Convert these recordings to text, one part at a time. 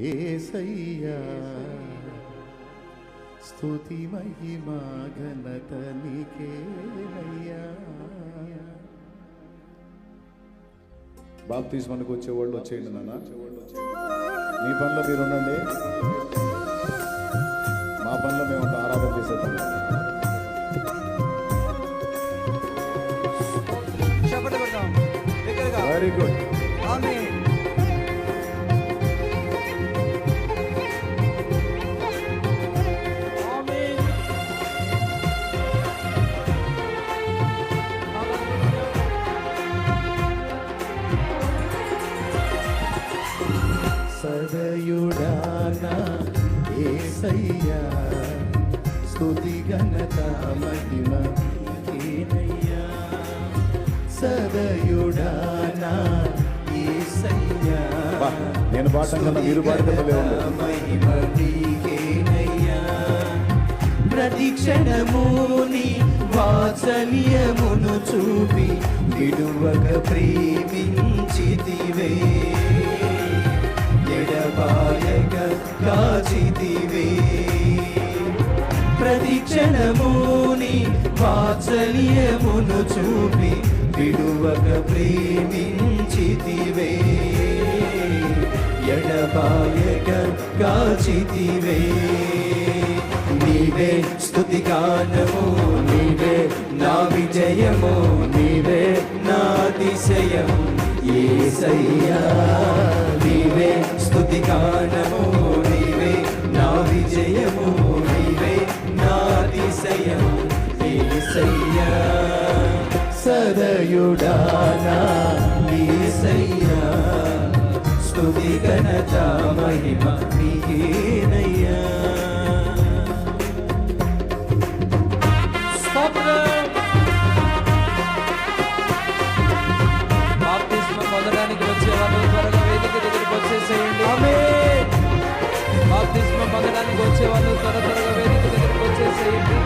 ఏసయ్యా స్తుతి మహిమా ఘనత నీకేనయ్యా. బాప్తిస్మానికి వచ్చేవాళ్ళు వచ్చేయండి నాన్న. మీ పనిలో మీరు ఉండండి. మా పనిలో మేము ఆరాధన చేసేద్దాం. వెరీ గుడ్ ఆమేన్. మహిమ నీకేనయ్యా సదయుడానా ఏసయ్యా నేను పాడటం కన్నా మీరు ఉంది. మహిమ నీకేనయ్యా. ప్రతి క్షణముని వాత్సల్యమును చూపి విడువక ప్రేమించితివే ఎడబాయక కాచితివే వాత్సల్యమును చూపి విడువక ప్రేమించితివే. ఎడబాయక కాచితివే. నీవే స్థుతి గానము నీవే నా విజయము నీవే నా అతిశయం. ఏసయ్యా నీవే స్థుతి గానము నీవే నా విజయము నీవే నా ఏసయ్యా సదయుడానా ఏసయ్యా స్తుతి ఘనత మహిమ స్తోత్రం బాప్తిస్మం పొందడానికి వచ్చే వాళ్ళు త్వరగా వేదిక దగ్గరికి వచ్చేసేయండి. ఆమేన్. బాప్తిస్మం పొందడానికి వచ్చే వాళ్ళు త్వర త్వరగా వేదిక దగ్గరికి వచ్చేసేయండి.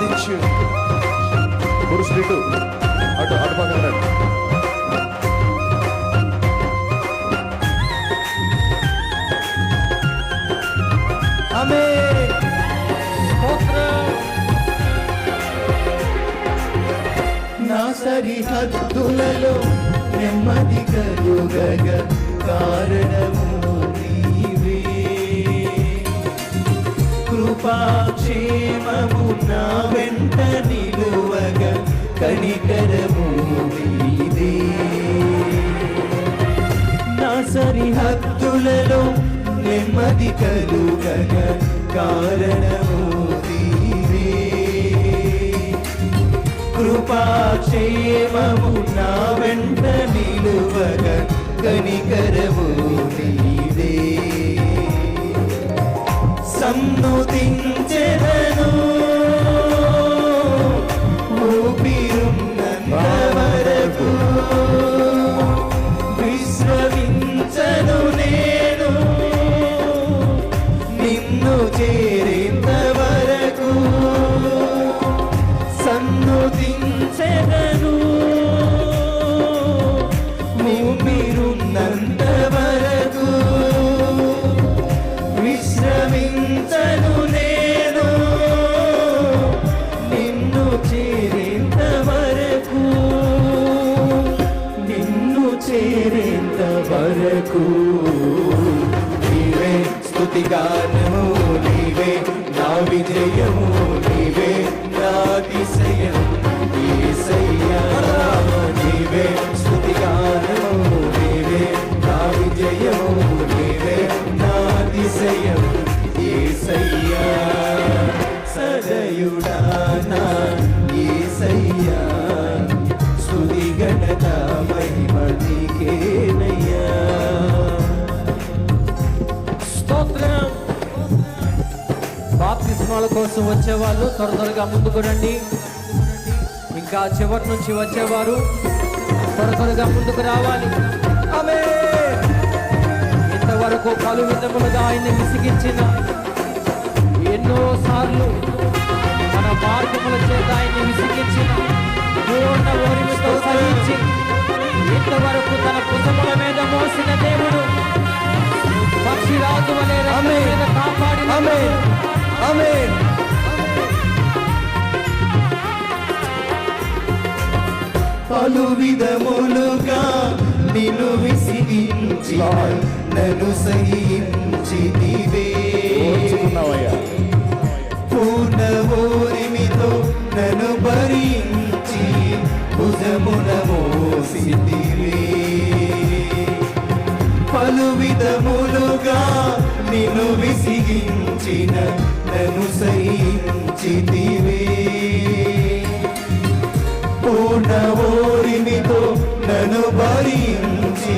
మనస్ఫూర్తిగా ఆరాధించు. పురుషులు ఇటు అటు అటు పక్కన రండి. నా సరిహద్దులలో నెమ్మది కలుగగ కారణము నీవే. కృపా కలుగగ కారణము నీవే కృపాక్షేమము నా వెంట నిలువగ కనికరము నీదే వరకు నీవే స్తుతిగానము నీవే నా విజయము నీవే నా దిశ. బాప్తిస్మాల కోసం వచ్చేవాళ్ళు త్వర త్వరగా ముందుకు రండి. ఇంకా చివరి నుంచి వచ్చేవారు త్వర త్వరగా ముందుకు రావాలి. ఇంతవరకు పలు విధములుగా ఆయన్ని విసిగించిన ఎన్నోసార్లు మన మార్గముల చేత ఆయన్ని విసిగించిన ఓరిమితో నాలు విధములుగా నిను విసిగించి నను సహించి పూర్ణ ఓరిమితో నన్ను భరించి భుజమున మోసిదివే పలు విధములుగా నిను విసిగించిన పూర్ణ ధరించి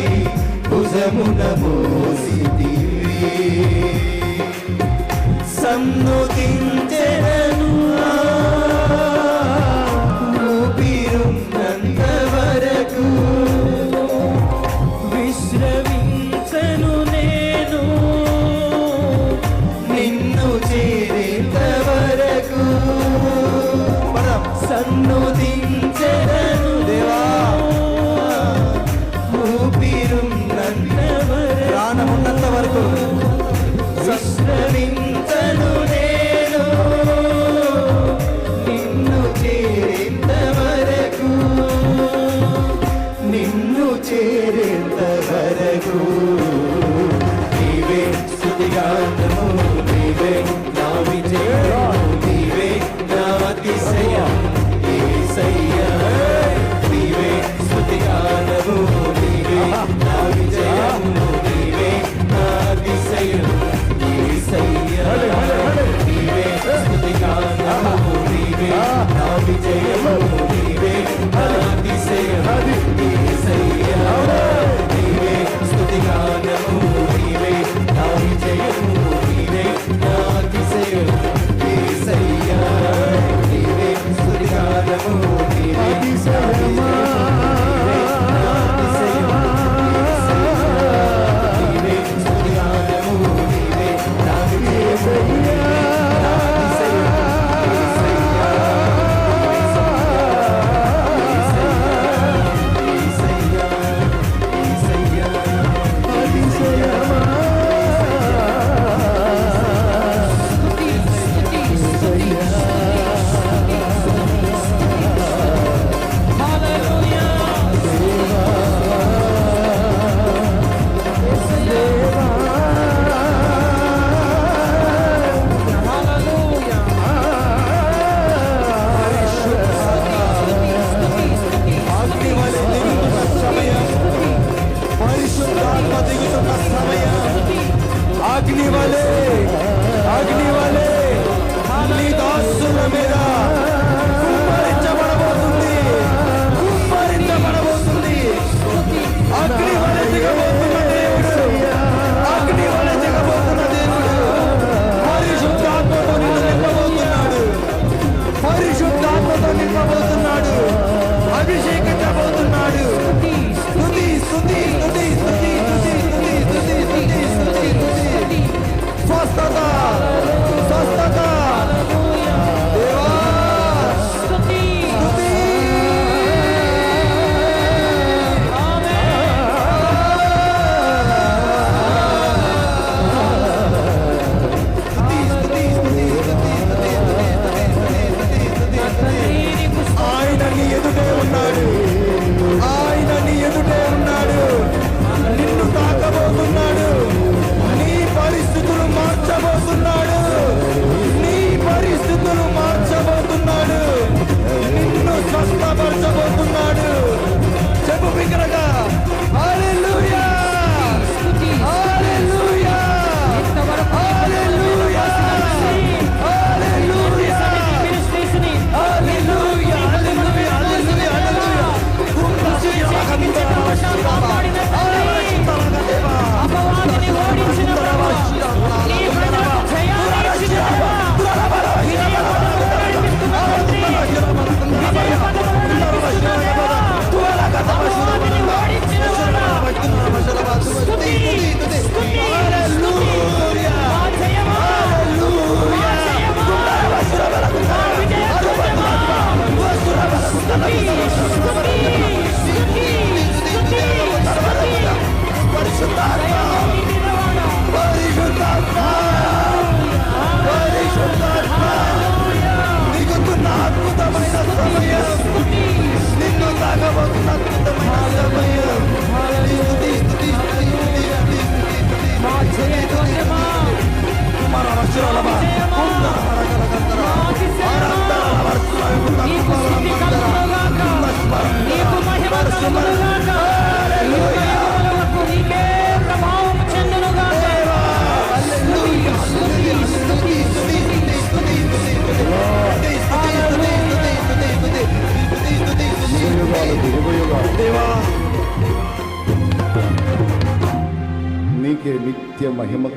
భుజమున మోసి సన్ను suelo. अग्नि वाले ली तो सुन मेरा। స్వస్థపరచబోతున్నాడు చెప్పు బిగ్గరగా మహిమ కలుగునుగా